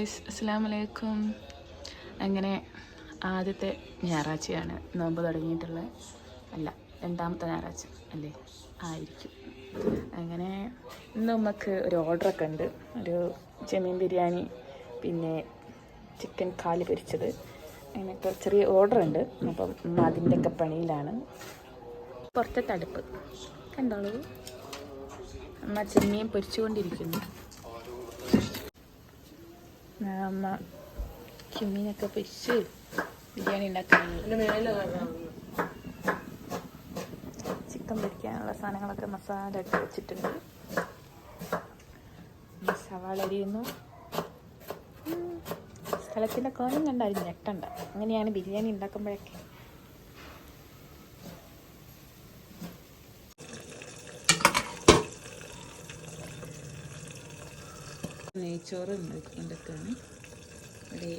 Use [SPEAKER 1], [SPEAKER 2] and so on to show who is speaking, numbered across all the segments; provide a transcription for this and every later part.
[SPEAKER 1] അസ്സാം അങ്ങനെ ആദ്യത്തെ ഞായറാഴ്ചയാണ് നോമ്പ് തുടങ്ങിയിട്ടുള്ളത്. അല്ല രണ്ടാമത്തെ ഞായറാഴ്ച അല്ലേ? ആയിരിക്കും. അങ്ങനെ ഇന്ന് നമുക്ക് ഒരു ഓർഡറൊക്കെ ഉണ്ട്. ഒരു ചെമ്മീൻ ബിരിയാണി പിന്നെ ചിക്കൻ കാൽ പൊരിച്ചത്. അങ്ങനെയൊക്കെ ചെറിയ ഓർഡർ ഉണ്ട്. അപ്പം അതിന്റെയൊക്കെ പണിയിലാണ്. പുറത്തെ തടുപ്പ്. കണ്ടോളൂ. അമ്മ ചെമ്മീൻ പൊരിച്ചുകൊണ്ടിരിക്കുന്നു. അമ്മ ചുമ്മീനൊക്കെ പൊരിച്ച് ബിരിയാണി ഉണ്ടാക്കുന്നത് ചിക്കൻ പൊരിക്കാനുള്ള സാധനങ്ങളൊക്കെ മസാല ഇട്ട് വെച്ചിട്ടുണ്ട്. സവാള അരിയുന്നു. സ്ഥലത്തിന്റെ കോലം കണ്ടായിരുന്നു ഞെട്ടണ്ട. അങ്ങനെയാണ് ബിരിയാണി ഉണ്ടാക്കുമ്പോഴൊക്കെ നെയ്ച്ചോറ് ഉണ്ടാക്കിക്കൊണ്ടൊക്കെയാണ് ഇവിടെ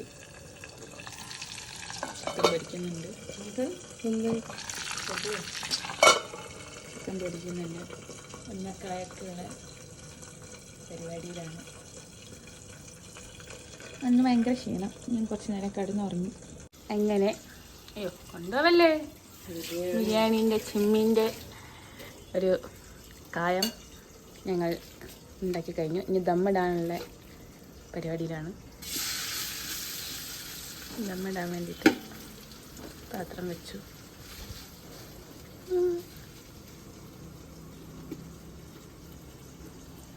[SPEAKER 1] ചിക്കൻ പൊരിക്കുന്നുണ്ട്. ചിക്കൻ പൊരിക്കുന്നുണ്ട് ഉന്നക്കായക്കുള്ള പരിപാടിയിലാണ്. അന്ന് ഭയങ്കര ക്ഷീണം. ഞാൻ കുറച്ച് നേരം കടന്നുറങ്ങി. അങ്ങനെ അയ്യോ കൊണ്ടുപോവല്ലേ? ബിരിയാണീന്റെ ചിമ്മിന്റെ ഒരു കായം ഞങ്ങൾ ഉണ്ടാക്കി കഴിഞ്ഞു. ഇനി ദമ്മിടാനുള്ള പരിപാടിയിലാണ്. ദമ്മിടാൻ വേണ്ടിയിട്ട് പാത്രം വെച്ചു.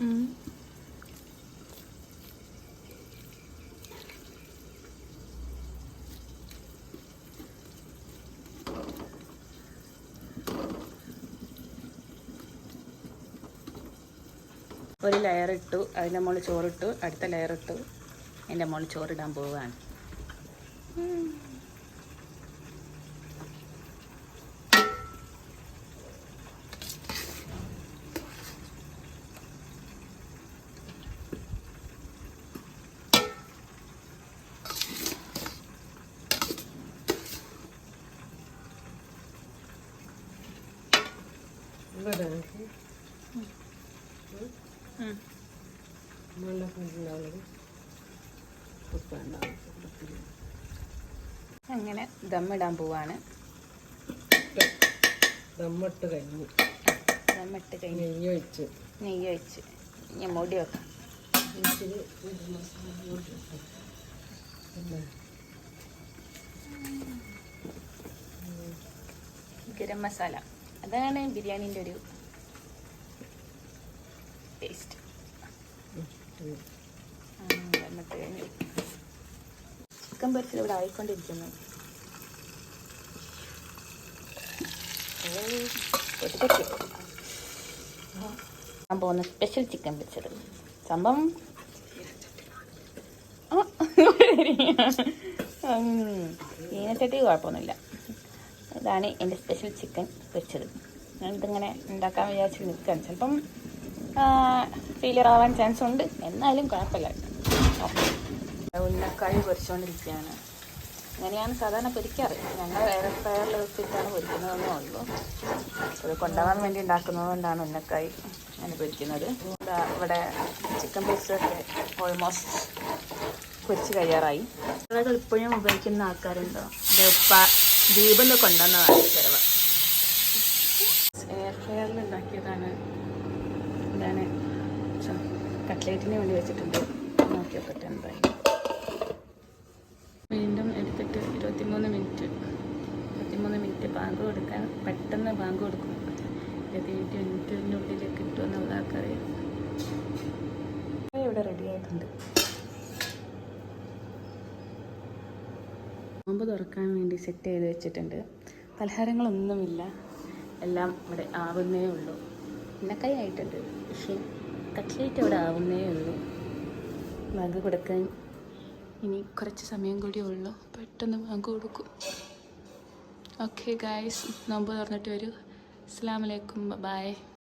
[SPEAKER 1] ഉം. ഒരു ലെയർ ഇട്ടു അതിന്റെ മുകളിൽ ചോറിട്ടു അടുത്ത ലെയർ ഇട്ടു അതിന്റെ മുകളിൽ ചോറിടാൻ പോവുകയാണ് ഉം. അങ്ങനെ ദമ്മിടാൻ പോവാണ്.
[SPEAKER 2] ദമ്മിട്ട് കഴിഞ്ഞു.
[SPEAKER 1] ദമ്മിട്ട് കഴിഞ്ഞ്.
[SPEAKER 2] നെയ്യ് ഒഴിച്ച്.
[SPEAKER 1] നെയ്യ് വെച്ച് ഞാൻ മുടി വെക്കാം.
[SPEAKER 2] ഇച്ചിരി.
[SPEAKER 1] ഗരം മസാല. അതാണ് ബിരിയാണീന്റെ ഒരു ടേസ്റ്റ് ചിക്കൻ പൊരിച്ചത് ഇവിടെ ആയിക്കൊണ്ടിരിക്കുന്നു. ഞാൻ പോകുന്ന സ്പെഷ്യൽ ചിക്കൻ പൊരിച്ചത്. സംഭവം ഈനച്ചട്ടി കുഴപ്പമൊന്നുമില്ല. ഇതാണ് എന്റെ സ്പെഷ്യൽ ചിക്കൻ പൊരിച്ചത്. ഞാനിതിങ്ങനെ ഉണ്ടാക്കാൻ വിചാരിച്ച് നിൽക്കുകയാണ് ചിലപ്പം ഫെയിലിയർ ആവാൻ ചാൻസ് ഉണ്ട്. എന്നാലും കുഴപ്പമില്ല. ഉന്നക്കായ് പൊരിച്ചുകൊണ്ടിരിക്കുകയാണ് അങ്ങനെയാണ് സാധാരണ പൊരിക്കാറ്. ഞങ്ങൾ എയർ ഫ്രയറിൽ വെച്ചിട്ടാണ് പൊരിക്കുന്നതെന്നേ ഉള്ളൂ. അത് കൊണ്ടുപോകാൻ വേണ്ടി ഉണ്ടാക്കുന്നത് കൊണ്ടാണ് ഉന്നക്കായ് ഞാൻ പൊരിക്കുന്നത്. ഇവിടെ ചിക്കൻ പൊരിച്ചൊക്കെ ഓൾമോസ്റ്റ് പൊരിച്ച് കഴിയാറായി ആളുകൾ ഇപ്പോഴും ഉപയോഗിക്കുന്ന ആൾക്കാരുണ്ടോ? ഇത് ഉപ്പ ദീപെന്ന് കൊണ്ടുവന്നതാണ് ചിലവ്. എയർ ഫ്രയറിൽ ഉണ്ടാക്കിയതാണ് ഇതാണ് കട്ട്ലേറ്റിന് വേണ്ടി വെച്ചിട്ടുണ്ട്. നോക്കിയപ്പോട്ടെ എന്തായി വീണ്ടും എടുത്തിട്ട് ഇരുപത്തിമൂന്ന് മിനിറ്റ്. ഇരുപത്തിമൂന്ന് മിനിറ്റ് ബാങ്ക് കൊടുക്കാൻ പെട്ടെന്ന് ബാങ്ക് കൊടുക്കും. ഇരുപത്തിയെട്ട് ഉള്ളിൽ കിട്ടുമെന്നുള്ള ആൾക്കറിയാം. ഇവിടെ റെഡി ആയിട്ടുണ്ട്. നോമ്പ് തുറക്കാൻ വേണ്ടി സെറ്റ് ചെയ്ത് വെച്ചിട്ടുണ്ട്. പലഹാരങ്ങളൊന്നുമില്ല. എല്ലാം ഇവിടെ ആവുന്നേ ഉള്ളൂ. ഉന്നക്കായി ആയിട്ടുണ്ട്. പക്ഷേ കട്ട്ലേറ്റ് അവിടെ ആവുന്നേ ഉള്ളൂ മാങ്ക് കൊടുക്കാൻ ഇനി കുറച്ച് സമയം കൂടി ഉള്ളൂ. പെട്ടെന്ന് മാങ്ക് കൊടുക്കും. ഓക്കെ ഗായ്സ് നോമ്പ് തുറന്നിട്ട് വരൂ. അസ്സാം വലൈക്കും ബൈ